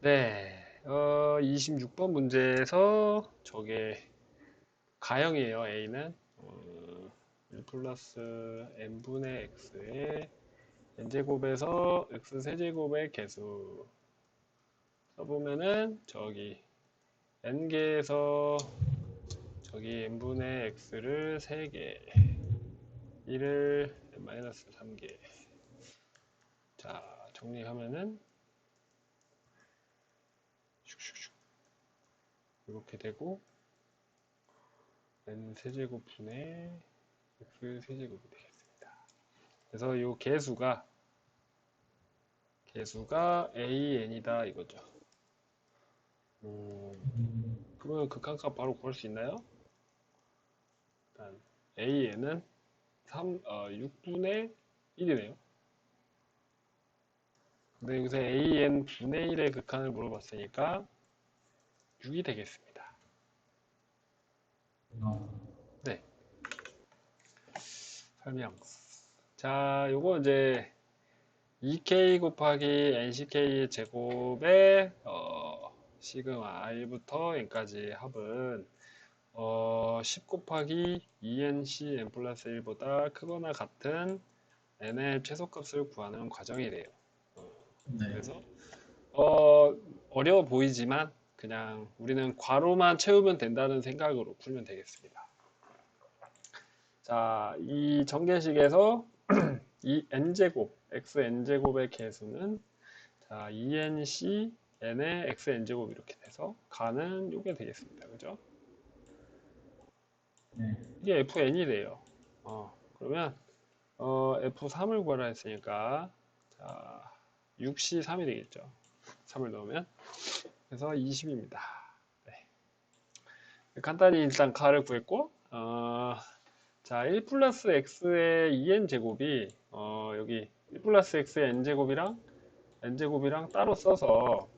네, 어, 26번 문제에서 저게 가형이에요. A는. 어, 1 플러스 n분의 x의 n제곱에서 x 세제곱의 개수. 써보면은 저기 n개에서 저기 n분의 x를 3개 1을 마이너스 3개. 자 정리하면은 이렇게 되고 n 세제곱 분의 x 세제곱이 되겠습니다. 그래서 이 개수가 개수가 an이다 이거죠. 음, 그러면 극한값 바로 구할 수 있나요? 일단 an은 3, 어, 6분의 1이네요. 근데 여기서 an 분의 1의 극한을 물어봤으니까 6이 되겠습니다. 네. 설명. 자, 요거 이제 2k 곱하기 nck의 제곱의 어, 시그마 i부터 n까지 합은 어, 10 곱하기 2nc n 플러스 1보다 크거나 같은 n의 최소값을 구하는 과정이래요. 네. 그래서 어, 어려워 보이지만 그냥 우리는 괄호만 채우면 된다는 생각으로 풀면 되겠습니다. 자, 이 전개식에서 이 n제곱, xn제곱의 개수는 자, 2nc n의 xn제곱 이렇게 돼서 가는 요게 되겠습니다. 그죠? 네. 이게 fn이래요. 어, 그러면 어, f3을 구하라 했으니까 자, 6c 3이 되겠죠. 3을 넣으면 그래서 20입니다. 네. 간단히 일단 가를 구했고 어, 자, 1 플러스 x의 2n 제곱이 어, 여기 1 플러스 x의 n 제곱이랑 n 제곱이랑 따로 써서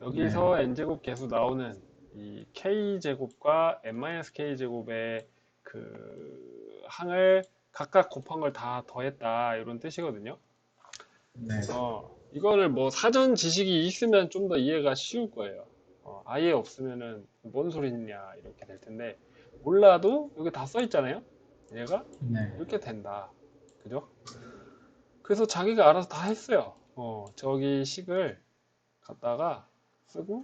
여기서 n 제곱 계수 나오는 이 k 제곱과 n-k 제곱의 그 항을 각각 곱한 걸 다 더했다 이런 뜻이거든요. 네. 어, 이거를 뭐 사전 지식이 있으면 좀 더 이해가 쉬울 거예요. 어, 아예 없으면은 뭔 소리냐 이렇게 될 텐데 몰라도 여기 다 써 있잖아요. 얘가 네. 이렇게 된다. 그죠? 그래서 자기가 알아서 다 했어요. 어, 저기 식을 갖다가 쓰고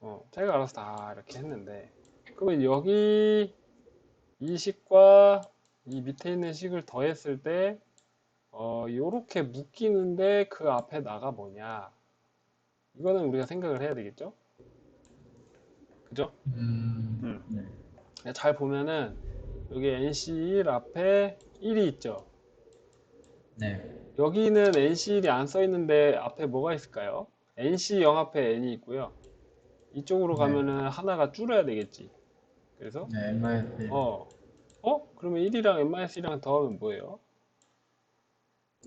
어, 자기가 알아서 다 이렇게 했는데 그러면 여기 이 식과 이 밑에 있는 식을 더했을 때 어, 요렇게 묶이는데 그 앞에 나가 뭐냐 이거는 우리가 생각을 해야 되겠죠? 그죠? 음. 네. 잘 보면은 여기 NC1 앞에 1이 있죠? 네. 여기는 NC1이 안 써 있는데 앞에 뭐가 있을까요? NC0 앞에 N이 있고요. 이쪽으로 네. 가면은 하나가 줄어야 되겠지. 그래서 네. MIT. 어, 어? 그러면 1이랑 n-1이랑 더하면 뭐예요?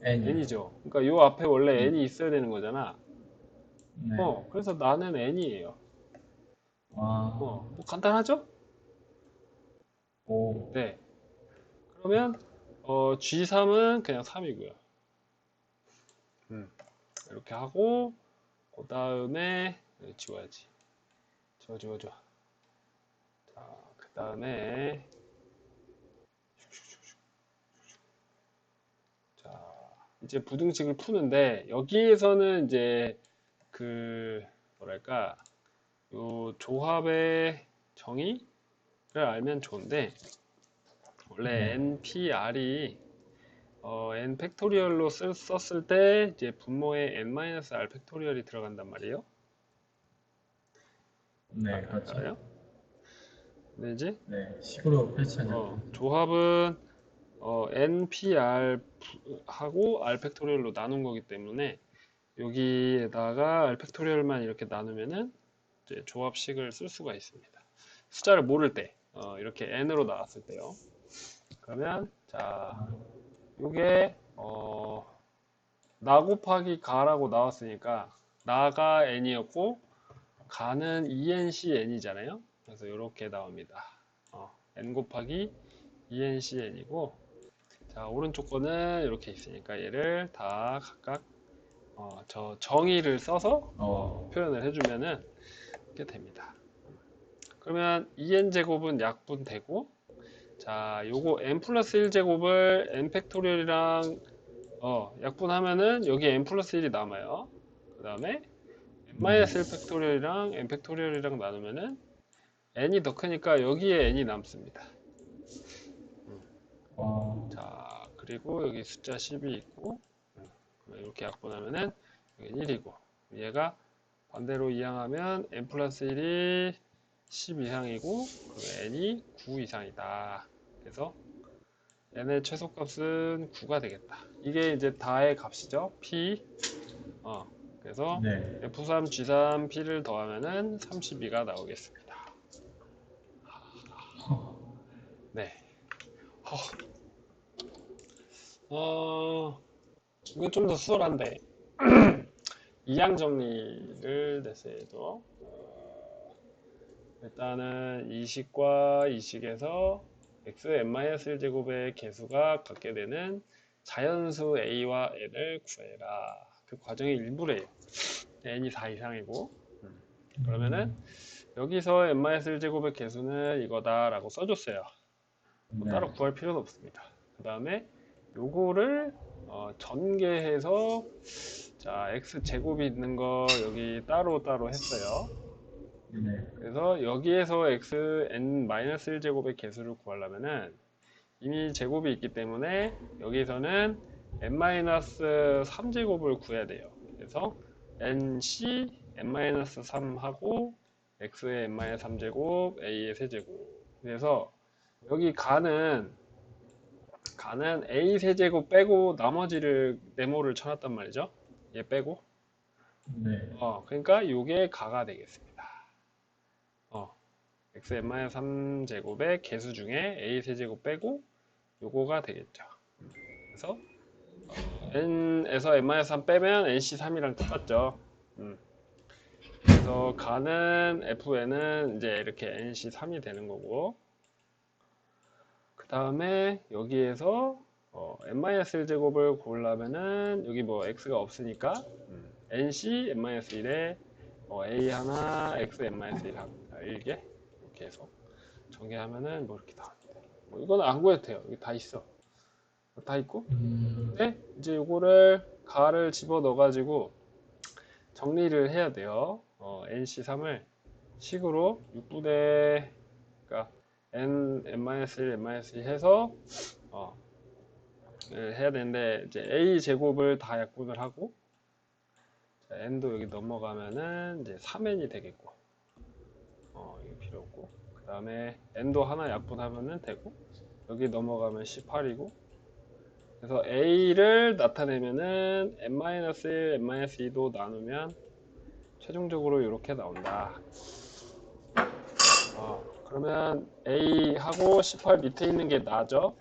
N. n이죠. 그러니까 요 앞에 원래 n이 있어야 되는 거잖아. 네. 어, 그래서 나는 n이에요. 아. 어, 뭐 간단하죠? 오. 네. 그러면 어, G3은 그냥 3이고요. 음, 이렇게 하고 그 다음에 지워야지. 지워 지워 지워. 자, 그 다음에 이제 부등식을 푸는데 여기에서는 이제 그 뭐랄까 요 조합의 정의를 알면 좋은데 원래 네. npr이 어, n 팩토리얼로 쓸- 썼을 때 이제 분모에 n-r 팩토리얼이 들어간단 말이에요. 네. 그렇죠. 알아요? 근데 이제 네. 식으로 펼쳐져. 어, 조합은 어, npr 하고 r 팩토리얼로 나눈 거기 때문에 여기에다가 r 팩토리얼만 이렇게 나누면은 이제 조합식을 쓸 수가 있습니다. 숫자를 모를 때 어, 이렇게 n으로 나왔을 때요. 그러면 자 요게 어, 나 곱하기 가라고 나왔으니까 나가 n이었고 가는 enc n이잖아요. 그래서 이렇게 나옵니다. 어, n 곱하기 enc n이고 자 오른쪽 거는 이렇게 있으니까 얘를 다 각각 어, 저 정의를 써서 어. 표현을 해주면은 이렇게 됩니다. 그러면 2n 제곱은 약분 되고 자 요거 n 플러스 1 제곱을 n 팩토리얼이랑 어, 약분하면은 여기 n 플러스 1이 남아요. 그 다음에 n 마이너스 1 팩토리얼이랑 n 팩토리얼이랑 나누면은 n이 더 크니까 여기에 n이 남습니다. 어. 자, 그리고 여기 숫자 10이 있고, 음, 이렇게 약분하면은 여기 1이고, 얘가 반대로 이항하면 n 플러스 1이 10 이상이고, 그 n이 9 이상이다. 그래서 n의 최소값은 9가 되겠다. 이게 이제 다의 값이죠. p. 어, 그래서 네. F3, G3, P를 더하면은 32가 나오겠습니다. 네. 어, 어, 이거 좀 더 수월한데. 이항 정리를 냈어야죠. 어, 일단은 이식과 이식에서 xn-1제곱의 개수가 갖게 되는 자연수 a와 n을 구해라. 그 과정의 일부래요. n이 4 이상이고. 그러면은 여기서 n-1제곱의 개수는 이거다라고 써줬어요. 뭐 네. 따로 구할 필요는 없습니다. 그 다음에 요거를 어, 전개해서 자 x 제곱이 있는 거 여기 따로 따로 했어요. 네. 그래서 여기에서 x n-1 제곱의 개수를 구하려면은 이미 제곱이 있기 때문에 여기서는 n-3 제곱을 구해야 돼요. 그래서 nc n-3 하고 x의 n-3 제곱 a의 세제곱. 그래서 여기 가는 가는 a 세제곱 빼고 나머지를 네모를 쳐놨단 말이죠. 얘 빼고. 네. 어, 그러니까 요게 가가 되겠습니다. 어, x n-3 제곱의 개수 중에 a 세제곱 빼고 요거가 되겠죠. 그래서 어, n에서 n-3 빼면 nc3이랑 똑같죠. 음. 그래서 가는 fn은 이제 이렇게 nc3이 되는 거고 그 다음에 여기에서 어, n-1 제곱을 고르려면은 여기 뭐 x가 없으니까 음, nc n-1에 어, a 하나 x n-1 한 1개? 이렇게 해서 전개하면은 뭐 이렇게 다 뭐 이거는 안 구해도 돼요. 여기 다 있어. 다 있고? 음. 근데 이제 요거를 가를 집어 넣어 가지고 정리를 해야 돼요. 어, nc3을 식으로 6분의 그러니까 n n-1 n-2 해서 어, 을 해야 되는데 이제 a 제곱을 다 약분을 하고 자, n도 여기 넘어가면은 이제 3n이 되겠고 어 이게 필요 없고 그 다음에 n도 하나 약분하면은 되고 여기 넘어가면 18이고 그래서 a를 나타내면은 n-1 n-2도 나누면 최종적으로 이렇게 나온다. 어, 그러면 a하고 18 밑에 있는 게 나죠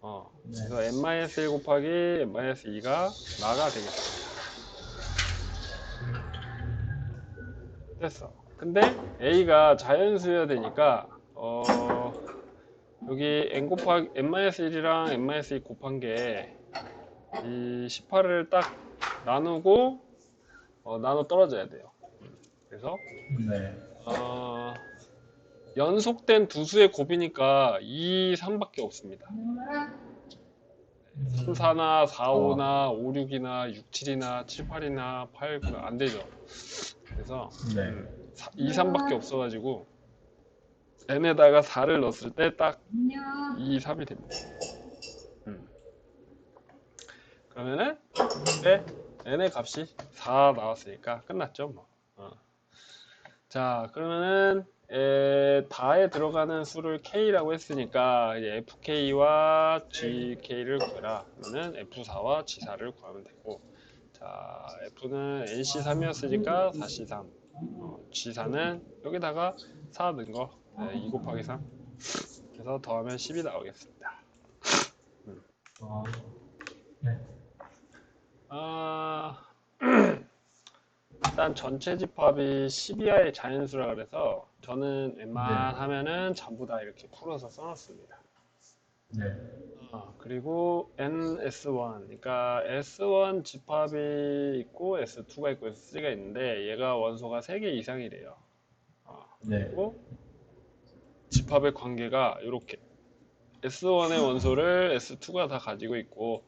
어, 네. 그래서 n-1 곱하기 n-2가 나가 되겠습니다. 됐어. 근데 a가 자연수여야 되니까 어, 여기 n 곱하기 n-1이랑 n-2 곱한 게 이 18을 딱 나누고 어, 나눠 떨어져야 돼요. 그래서 네. 어, 연속된 두 수의 곱이니까 2, 3밖에 없습니다. 3, 4나 4, 5나 5, 6이나 6, 7이나 7, 8이나 8, 9나 안 되죠. 그래서 네. 2, 3밖에 없어가지고 n에다가 4를 넣었을 때 딱 2, 3이 됩니다. 음. 그러면은 네, n의 값이 4 나왔으니까 끝났죠. 뭐. 어. 자, 그러면은 에, 다에 들어가는 수를 k라고 했으니까 fk와 gk를 구해라. 그러면은 f4와 g4를 구하면 되고, 자, f는 nc3이었으니까 4c3, 어, g4는 여기다가 4 넣은 거, 네, 2 곱하기 3. 그래서 더하면 10이 나오겠습니다. 어. 네. 아, 일단 전체 집합이 10 이하의 자연수라 그래서 저는 웬만하면은 전부 다 이렇게 풀어서 써놨습니다. 네. 어, 그리고 NS1 그러니까 S1 집합이 있고 S2가 있고 S3가 있는데 얘가 원소가 3개 이상이래요. 어, 네. 그리고 집합의 관계가 이렇게 S1의 원소를 S2가 다 가지고 있고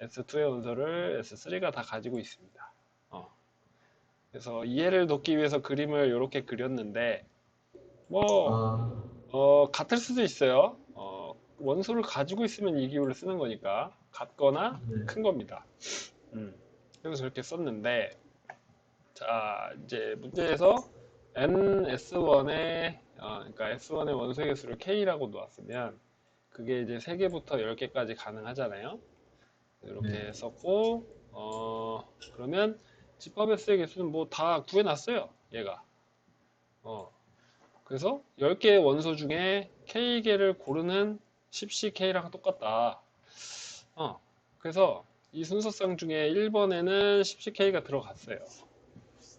S2의 원소를 S3가 다 가지고 있습니다. 어. 그래서 이해를 돕기 위해서 그림을 이렇게 그렸는데 뭐 아, 어, 같을 수도 있어요. 어, 원소를 가지고 있으면 이 기호를 쓰는 거니까 같거나 네. 큰 겁니다. 음, 그래서 저렇게 썼는데 자 이제 문제에서 NS1의 어, 그러니까 S1의 원소의 개수를 K라고 놓았으면 그게 이제 3개부터 10개까지 가능하잖아요. 이렇게 네. 썼고 어, 그러면 집합 S의 개수는 뭐 다 구해놨어요. 얘가. 어, 그래서 10개의 원소 중에 K개를 고르는 10CK랑 똑같다. 어, 그래서 이 순서상 중에 1번에는 10CK가 들어갔어요.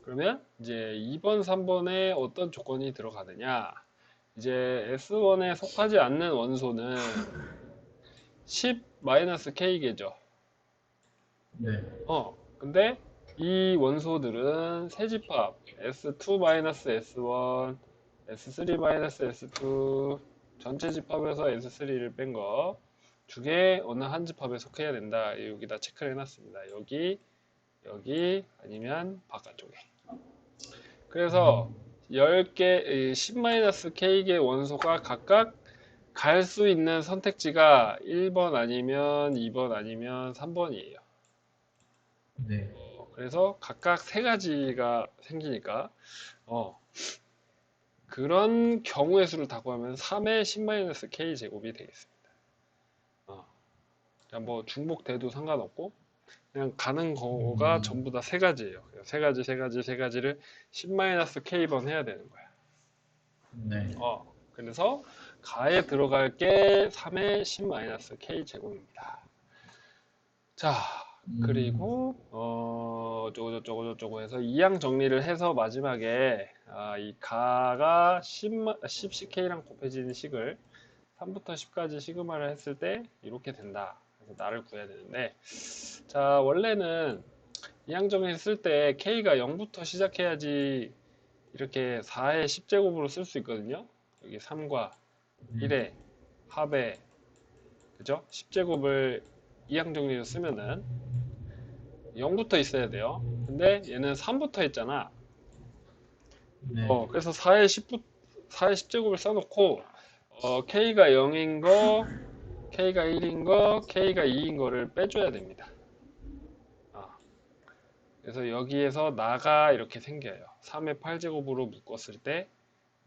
그러면 이제 2번, 3번에 어떤 조건이 들어가느냐? 이제 S1에 속하지 않는 원소는 10-K개죠. 네. 어, 근데 이 원소들은 세 집합 S2-S1, S3-S2 전체 집합에서 S3를 뺀 거 두 개 어느 한 집합에 속해야 된다. 여기다 체크를 해놨습니다. 여기, 여기 아니면 바깥쪽에. 그래서 10개, 10-K개 원소가 각각 갈 수 있는 선택지가 1번 아니면 2번 아니면 3번이에요. 네. 어, 그래서 각각 세 가지가 생기니까 어, 그런 경우의 수를 다 구하면 3의 10-k 제곱이 되겠습니다. 어, 그냥 뭐 중복돼도 상관없고 그냥 가는 거가 음. 전부 다 세 가지예요. 세 가지, 세 가지, 세 가지를 10-k번 해야 되는 거야. 네. 어, 그래서 가에 들어갈 게 3의 10-k 제곱입니다. 자, 음, 그리고 어 어쩌고 저쩌고 저쩌고 해서 이항 정리를 해서 마지막에 아, 이 가가 10, 10ck랑 곱해지는 식을 3부터 10까지 시그마를 했을 때 이렇게 된다. 그래서 나를 구해야 되는데 자 원래는 이항 정리를 쓸 때 k가 0부터 시작해야지 이렇게 4의 10제곱으로 쓸 수 있거든요. 여기 3과 음, 1의 합의 그죠? 10제곱을 이항 정리로 쓰면은 0부터 있어야 돼요. 근데 얘는 3부터 했잖아. 네. 어, 그래서 4의 10부, 4의 10제곱을 써놓고 어, k가 0인 거, k가 1인 거, k가 2인 거를 빼줘야 됩니다. 어. 그래서 여기에서 나가 이렇게 생겨요. 3의 8제곱으로 묶었을 때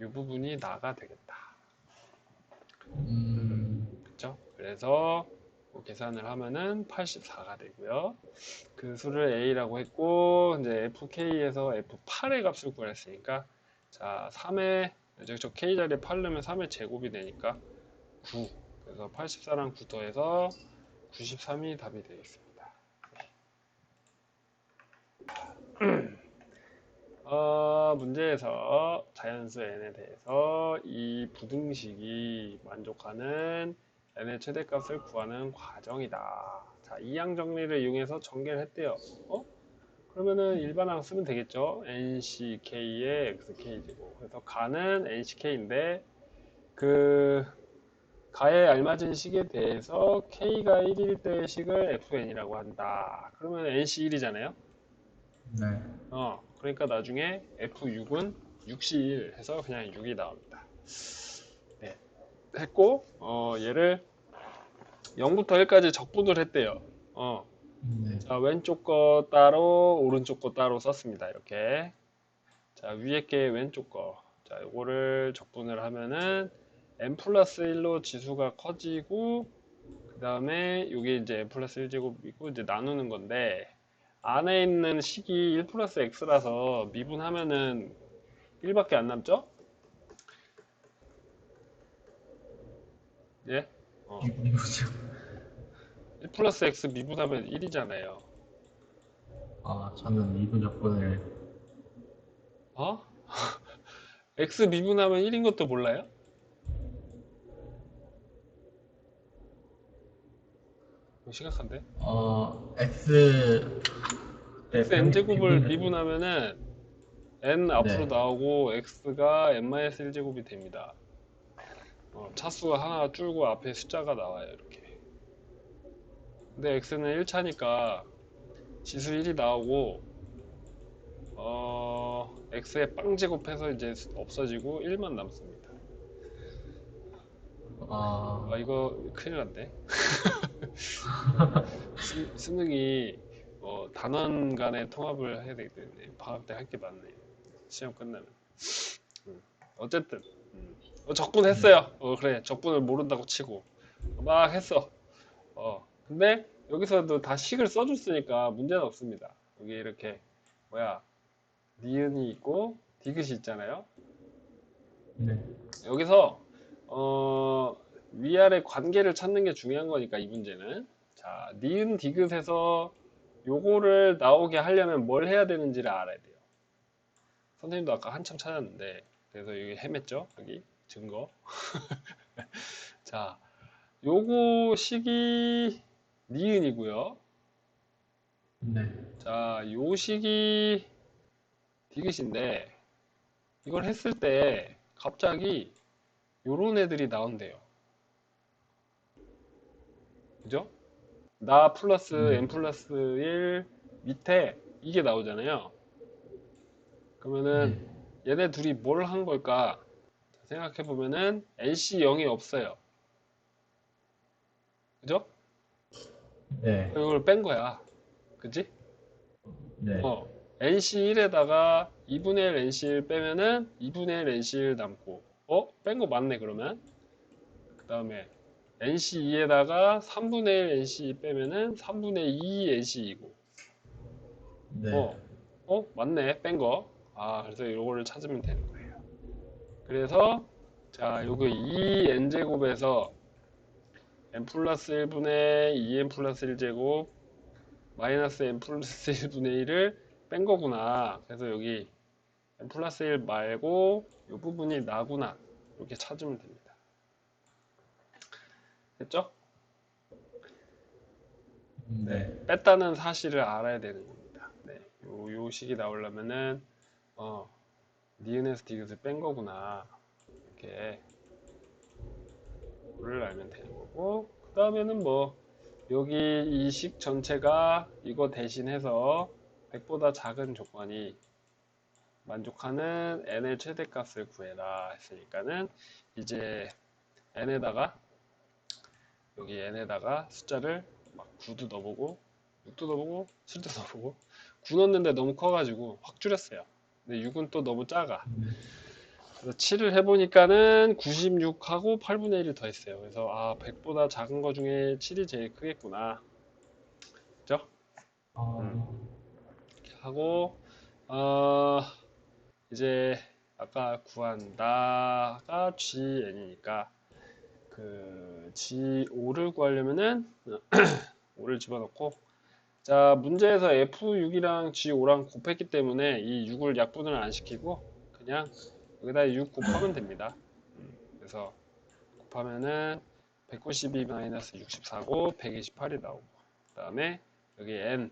이 부분이 나가 되겠다. 음, 그죠? 그래서 뭐 계산을 하면은 84가 되고요. 그 수를 A라고 했고 이제 FK에서 F8의 값을 구했으니까 자 3의 저, 저 K 자리에 8 넣으면 3의 제곱이 되니까 9 그래서 84랑 9 더해서 93이 답이 되겠습니다. 어, 문제에서 자연수 n에 대해서 이 부등식이 만족하는 n의 최대값을 구하는 과정이다. 자, 이항 정리를 이용해서 전개를 했대요. 어? 그러면은 일반항 쓰면 되겠죠? nck의 xk제곱. 그래서 가는 nck인데 그 가에 알맞은 식에 대해서 k가 1일 때의 식을 fn이라고 한다. 그러면 nc 1이잖아요. 네. 어, 그러니까 나중에 F6은 6시1 해서 그냥 6이 나옵니다. 네. 했고, 어, 얘를 0부터 1까지 적분을 했대요. 어, 네. 자, 왼쪽 거 따로, 오른쪽 거 따로 썼습니다. 이렇게. 자, 위에 게 왼쪽 거. 자, 요거를 적분을 하면은 n 플러스 1로 지수가 커지고, 그 다음에 요게 이제 n 플러스 1제곱이고, 이제 나누는 건데, 안에 있는 식이 1 플러스 x라서 미분하면은 1밖에 안 남죠? 예? 어. 이- 이거죠. 1 플러스 x 미분하면 1이잖아요. 아, 저는 이분 적분을 어? x 미분하면 1인 것도 몰라요? 이거 심각한데? 어, X 네, x n 제곱을 미분하면은 n 앞으로 네. 나오고 x가 n-1 제곱이 됩니다. 어, 차수가 하나가 줄고 앞에 숫자가 나와요 이렇게. 근데 x는 1차니까 지수 1이 나오고 어, x의 빵 제곱해서 이제 없어지고 1만 남습니다. 아, 아 이거 큰일 났네. 수, 수능이 어, 단원 간의 통합을 해야 되기 때문에 방학 때 할 게 많네. 시험 끝나면. 음, 어쨌든 음. 어, 적분 했어요. 어 그래 적분을 모른다고 치고 막 했어. 어 근데 여기서도 다 식을 써줬으니까 문제는 없습니다. 여기 이렇게 뭐야 니은이 있고 디귿이 있잖아요. 네. 여기서 어, 위아래 관계를 찾는 게 중요한 거니까 이 문제는 자 니은 디귿에서 요거를 나오게 하려면 뭘 해야 되는지를 알아야 돼요. 선생님도 아까 한참 찾았는데 그래서 여기 헤맸죠 여기 증거. 자 요거 식이 니은이고요. 네. 자, 요 식이 디귿인데 이걸 했을 때 갑자기 요런 애들이 나온대요. 그죠? 나 플러스 음. n 플러스 1 밑에 이게 나오잖아요. 그러면은 네. 얘네 둘이 뭘 한 걸까? 생각해 보면은 NC 0이 없어요. 그죠? 네. 이걸 뺀 거야. 그지? 네. 어, NC1에다가 2분의 1 NC1 빼면은 2분의 1 NC1 남고, 어? 뺀 거 맞네, 그러면. 그 다음에 NC2에다가 3분의 1 NC2 빼면은 3분의 2 NC2고, 네. 어, 어? 맞네, 뺀 거. 아, 그래서 요거를 찾으면 되는 거예요. 그래서, 자, 요거 2n제곱에서 n 플러스 1분의 2n 플러스 1제곱 마이너스 n 플러스 1분의 1을 뺀 거구나. 그래서 여기 n 플러스 1 말고 이 부분이 나구나. 이렇게 찾으면 됩니다. 됐죠? 네. 뺐다는 사실을 알아야 되는 겁니다. 네. 요, 요 식이 나오려면은, 어, 니은에서 디귿을 뺀 거구나. 이렇게, 를 알면 되는 거고, 그 다음에는 뭐, 여기 이 식 전체가 이거 대신해서 100보다 작은 조건이 만족하는 n의 최대값을 구해라 했으니까는 이제 n에다가 여기 n에다가 숫자를 막 9도 넣어보고 6도 넣어보고 7도 넣어보고 9 넣었는데 너무 커가지고 확 줄였어요. 근데 6은 또 너무 작아. 네. 그래서 7을 해보니까는 96하고 8분의 1을 더했어요. 그래서 아 100보다 작은 거 중에 7이 제일 크겠구나. 그죠? 어, 이렇게 하고 어, 이제 아까 구한 나가 GN이니까 그 G5를 구하려면은 5를 집어넣고 자 문제에서 F6이랑 G5랑 곱했기 때문에 이 6을 약분을 안 시키고 그냥 여기다 6 곱하면 됩니다. 음, 그래서 곱하면은 192-64고 128이 나오고 그 다음에 여기 N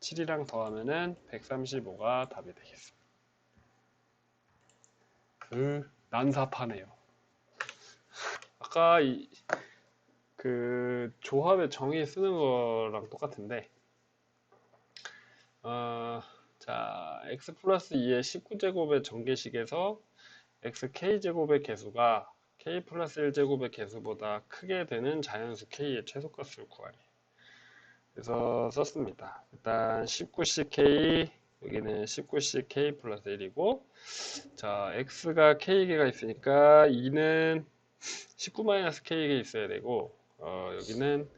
7이랑 더하면은 135가 답이 되겠습니다. 그 난사파네요. 아까 이, 그 조합의 정의 쓰는 거랑 똑같은데 어, 자 x 플러스 2의 19제곱의 전개식에서 xk제곱의 개수가 k 플러스 1제곱의 개수보다 크게 되는 자연수 k의 최소값을 구하리. 그래서 썼습니다. 일단 19ck 여기는 19ck 플러스 1이고 자 x가 k개가 있으니까 2는 19-k개 있어야 되고 어, 여기는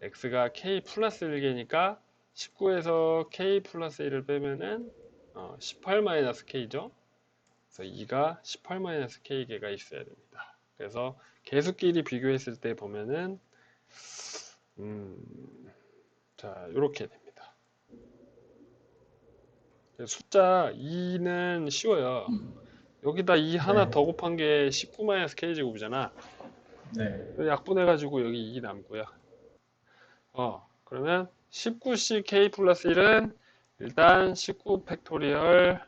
x가 k 플러스 1개니까 19에서 k 플러스 1을 빼면은 어, 18-k죠. 그래서 2가 18-k개가 있어야 됩니다. 그래서 개수끼리 비교했을 때 보면은 음, 자, 이렇게 됩니다. 숫자 2는 쉬워요. 여기다 2 하나 네. 더 곱한 게 19-k제곱이잖아. 네. 약분해가지고 여기 2 남고요. 어, 그러면 19ck 플러스 1은 일단 19 팩토리얼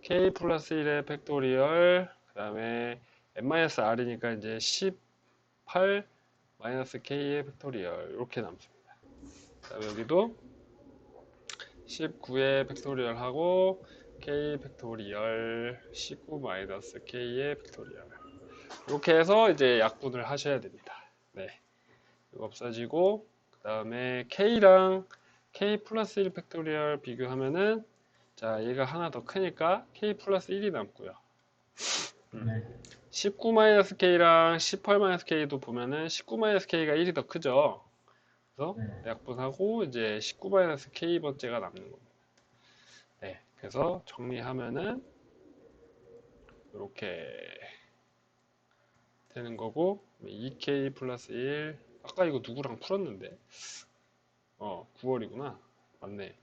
k 플러스 1의 팩토리얼 그 다음에 n-r이니까 이제 18 마이너스 k의 팩토리얼 이렇게 남습니다. 그 다음에 여기도 19의 팩토리얼 하고 k 팩토리얼 19 마이너스 k의 팩토리얼 이렇게 해서 이제 약분을 하셔야 됩니다. 네. 이거 없어지고 그 다음에 k랑 k 플러스 1 팩토리얼 비교하면은 자 얘가 하나 더 크니까 k 플러스 1이 남고요. 음. 네. 19-k랑 18-k도 보면은 19-k가 1이 더 크죠. 그래서 네. 약분하고 이제 19-k 번째가 남는 겁니다. 네, 그래서 정리하면은 이렇게 되는 거고 2k 플러스 1 아까 이거 누구랑 풀었는데? 어 9월이구나. 맞네.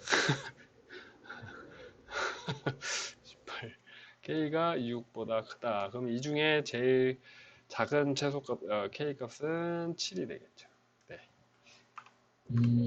18 k가 6보다 크다. 그럼 이 중에 제일 작은 최소값 어, k 값은 7이 되겠죠. 음,